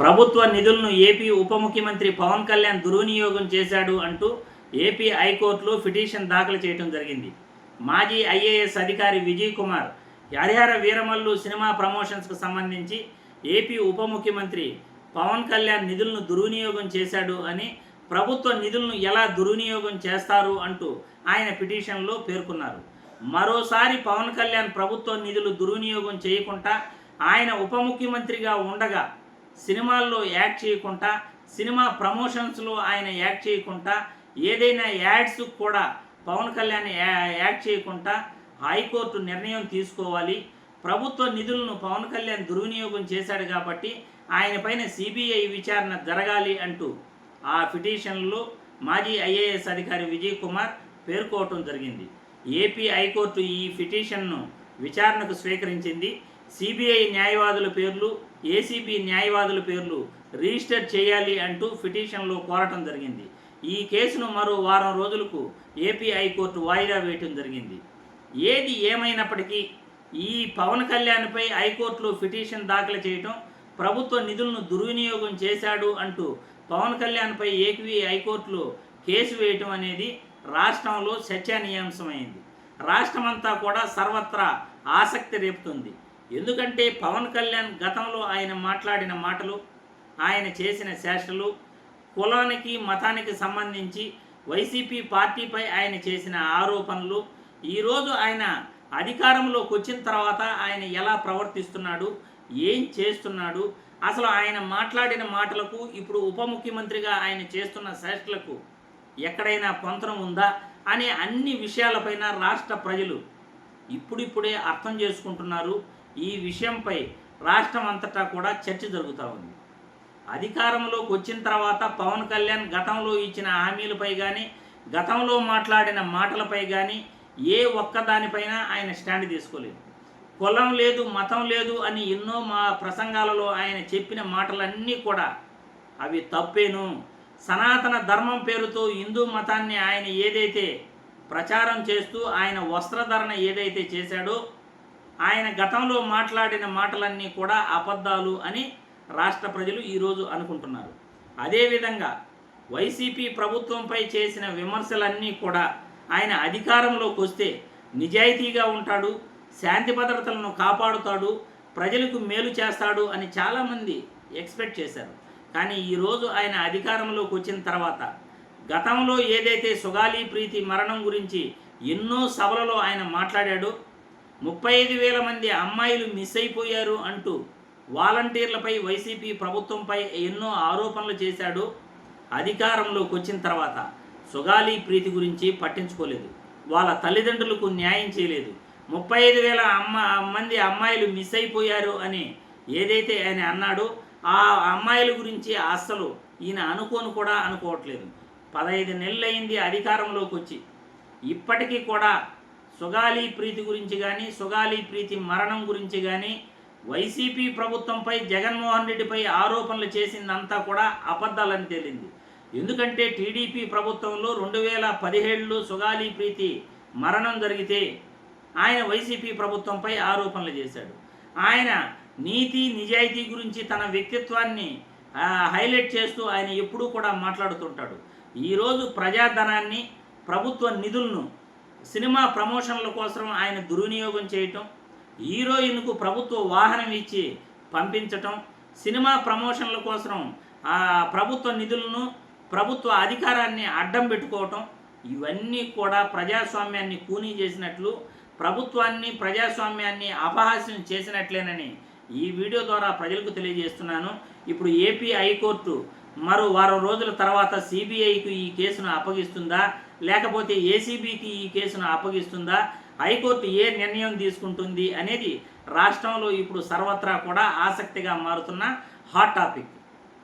ప్రభుత్వ నిధులను ఏపీ ఉప ముఖ్యమంత్రి పవన్ కళ్యాణ్ దుర్వినియోగం చేశాడు అంటూ ఏపీ హైకోర్టులో పిటిషన్ దాఖలు చేయడం జరిగింది. మాజీ ఐఏఎస్ అధికారి విజయ్ కుమార్ హరిహర వీరమల్లు సినిమా ప్రమోషన్స్కు సంబంధించి ఏపీ ఉప ముఖ్యమంత్రి పవన్ కళ్యాణ్ నిధులను దుర్వినియోగం చేశాడు అని ప్రభుత్వ నిధులను ఎలా దుర్వినియోగం చేస్తారు అంటూ ఆయన పిటిషన్లో పేర్కొన్నారు. మరోసారి పవన్ కళ్యాణ్ ప్రభుత్వ నిధులు దుర్వినియోగం చేయకుండా ఆయన ఉప ముఖ్యమంత్రిగా ఉండగా సినిమాల్లో యాక్ట్ చేయకుండా సినిమా ప్రమోషన్స్లో ఆయన యాక్ట్ చేయకుండా ఏదైనా యాడ్స్ కూడా పవన్ కళ్యాణ్ యా- యాక్ట్ చేయకుండా హైకోర్టు నిర్ణయం తీసుకోవాలి. ప్రభుత్వ నిధులను పవన్ కళ్యాణ్ దుర్వినియోగం చేశాడు కాబట్టి ఆయన పైన సిబిఐ విచారణ జరగాలి అంటూ ఆ పిటిషన్లో మాజీ ఐఏఎస్ అధికారి విజయ్ కుమార్ పేర్కోవటం జరిగింది. ఏపీ హైకోర్టు ఈ పిటిషన్ను విచారణకు స్వీకరించింది. సిబిఐ న్యాయవాదుల పేర్లు ఏసీబీ న్యాయవాదుల పేర్లు రిజిస్టర్ చేయాలి అంటూ పిటిషన్లో కోరటం జరిగింది. ఈ కేసును మరో వారం రోజులకు ఏపీ హైకోర్టు వాయిదా వేయటం జరిగింది. ఏది ఏమైనప్పటికీ ఈ పవన్ కళ్యాణ్పై హైకోర్టులో పిటిషన్ దాఖలు చేయటం ప్రభుత్వ నిధులను దుర్వినియోగం చేశాడు అంటూ పవన్ కళ్యాణ్పై ఏపీ హైకోర్టులో కేసు వేయటం అనేది రాష్ట్రంలో చర్చనీయాంశమైంది. రాష్ట్రమంతా కూడా సర్వత్రా ఆసక్తి రేపుతుంది. ఎందుకంటే పవన్ కళ్యాణ్ గతంలో ఆయన మాట్లాడిన మాటలు ఆయన చేసిన చేష్టలు కులానికి మతానికి సంబంధించి వైసీపీ పార్టీపై ఆయన చేసిన ఆరోపణలు ఈరోజు ఆయన అధికారంలోకి వచ్చిన తర్వాత ఆయన ఎలా ప్రవర్తిస్తున్నాడు ఏం చేస్తున్నాడు అసలు ఆయన మాట్లాడిన మాటలకు ఇప్పుడు ఉప ముఖ్యమంత్రిగా ఆయన చేస్తున్న చేష్టలకు ఎక్కడైనా పొంతనం ఉందా అనే అన్ని విషయాలపైన రాష్ట్ర ప్రజలు ఇప్పుడిప్పుడే అర్థం చేసుకుంటున్నారు. ఈ విషయంపై రాష్ట్రం అంతటా కూడా చర్చ జరుగుతూ ఉంది. అధికారంలోకి వచ్చిన తర్వాత పవన్ కళ్యాణ్ గతంలో ఇచ్చిన హామీలపై కానీ గతంలో మాట్లాడిన మాటలపై కానీ ఏ ఒక్కదానిపైన ఆయన స్టాండ్ తీసుకోలేదు. కులం లేదు మతం లేదు అని ఎన్నో మా ప్రసంగాలలో ఆయన చెప్పిన మాటలన్నీ కూడా అవి తప్పేను. సనాతన ధర్మం పేరుతో హిందూ మతాన్ని ఆయన ఏదైతే ప్రచారం చేస్తూ ఆయన వస్త్రధరణ ఏదైతే చేశాడో ఆయన గతంలో మాట్లాడిన మాటలన్నీ కూడా అబద్ధాలు అని రాష్ట్ర ప్రజలు ఈరోజు అనుకుంటున్నారు. అదేవిధంగా వైసీపీ ప్రభుత్వంపై చేసిన విమర్శలన్నీ కూడా ఆయన అధికారంలోకి వస్తే నిజాయితీగా ఉంటాడు శాంతి భద్రతలను కాపాడుతాడు ప్రజలకు మేలు చేస్తాడు అని చాలామంది ఎక్స్పెక్ట్ చేశారు. కానీ ఈరోజు ఆయన అధికారంలోకి వచ్చిన తర్వాత గతంలో ఏదైతే సుగాలి ప్రీతి మరణం గురించి ఎన్నో సభలలో ఆయన మాట్లాడాడో ముప్పై ఐదు వేల మంది అమ్మాయిలు మిస్ అయిపోయారు అంటూ వాలంటీర్లపై వైసీపీ ప్రభుత్వంపై ఎన్నో ఆరోపణలు చేశాడు. అధికారంలోకి వచ్చిన తర్వాత సుగాలి ప్రీతి గురించి పట్టించుకోలేదు. వాళ్ళ తల్లిదండ్రులకు న్యాయం చేయలేదు. ముప్పై ఐదు వేల అమ్మ మంది అమ్మాయిలు మిస్ అయిపోయారు అని ఏదైతే ఆయన అన్నాడో ఆ అమ్మాయిల గురించి అస్సలు ఈయన అనుకోను కూడా అనుకోవట్లేదు. పదహైదు నెలలు అయింది అధికారంలోకి వచ్చి. ఇప్పటికీ కూడా సుగాలి ప్రీతి గురించి కానీ సుగాలి ప్రీతి మరణం గురించి కానీ వైసీపీ ప్రభుత్వంపై జగన్మోహన్ రెడ్డిపై ఆరోపణలు చేసిందంతా కూడా అబద్ధాలని తేలింది. ఎందుకంటే టీడీపీ ప్రభుత్వంలో రెండు వేల పదిహేడులో సుగాలి ప్రీతి మరణం జరిగితే ఆయన వైసీపీ ప్రభుత్వంపై ఆరోపణలు చేశాడు. ఆయన నీతి నిజాయితీ గురించి తన వ్యక్తిత్వాన్ని హైలైట్ చేస్తూ ఆయన ఎప్పుడూ కూడా మాట్లాడుతుంటాడు. ఈరోజు ప్రజాధనాన్ని ప్రభుత్వ నిధులను సినిమా ప్రమోషన్ల కోసం ఆయన దుర్వినియోగం చేయటం హీరోయిన్కు ప్రభుత్వ వాహనం ఇచ్చి పంపించటం సినిమా ప్రమోషన్ల కోసం ఆ ప్రభుత్వ నిధులను ప్రభుత్వ అధికారాన్ని అడ్డం పెట్టుకోవటం ఇవన్నీ కూడా ప్రజాస్వామ్యాన్ని కూనీ చేసినట్లు ప్రభుత్వాన్ని ప్రజాస్వామ్యాన్ని అపహాస్యం చేసినట్లేనని ఈ వీడియో ద్వారా ప్రజలకు తెలియజేస్తున్నాను. ఇప్పుడు ఏపీ హైకోర్టు మరో వారం రోజుల తర్వాత సిబిఐకు ఈ కేసును అప్పగిస్తుందా? లేకపోతే ఏసీబీకి ఈ కేసును అప్పగిస్తుందా? హైకోర్టు ఏ నిర్ణయం తీసుకుంటుంది అనేది రాష్ట్రంలో ఇప్పుడు సర్వత్రా కూడా ఆసక్తిగా మారుతున్న హాట్ టాపిక్.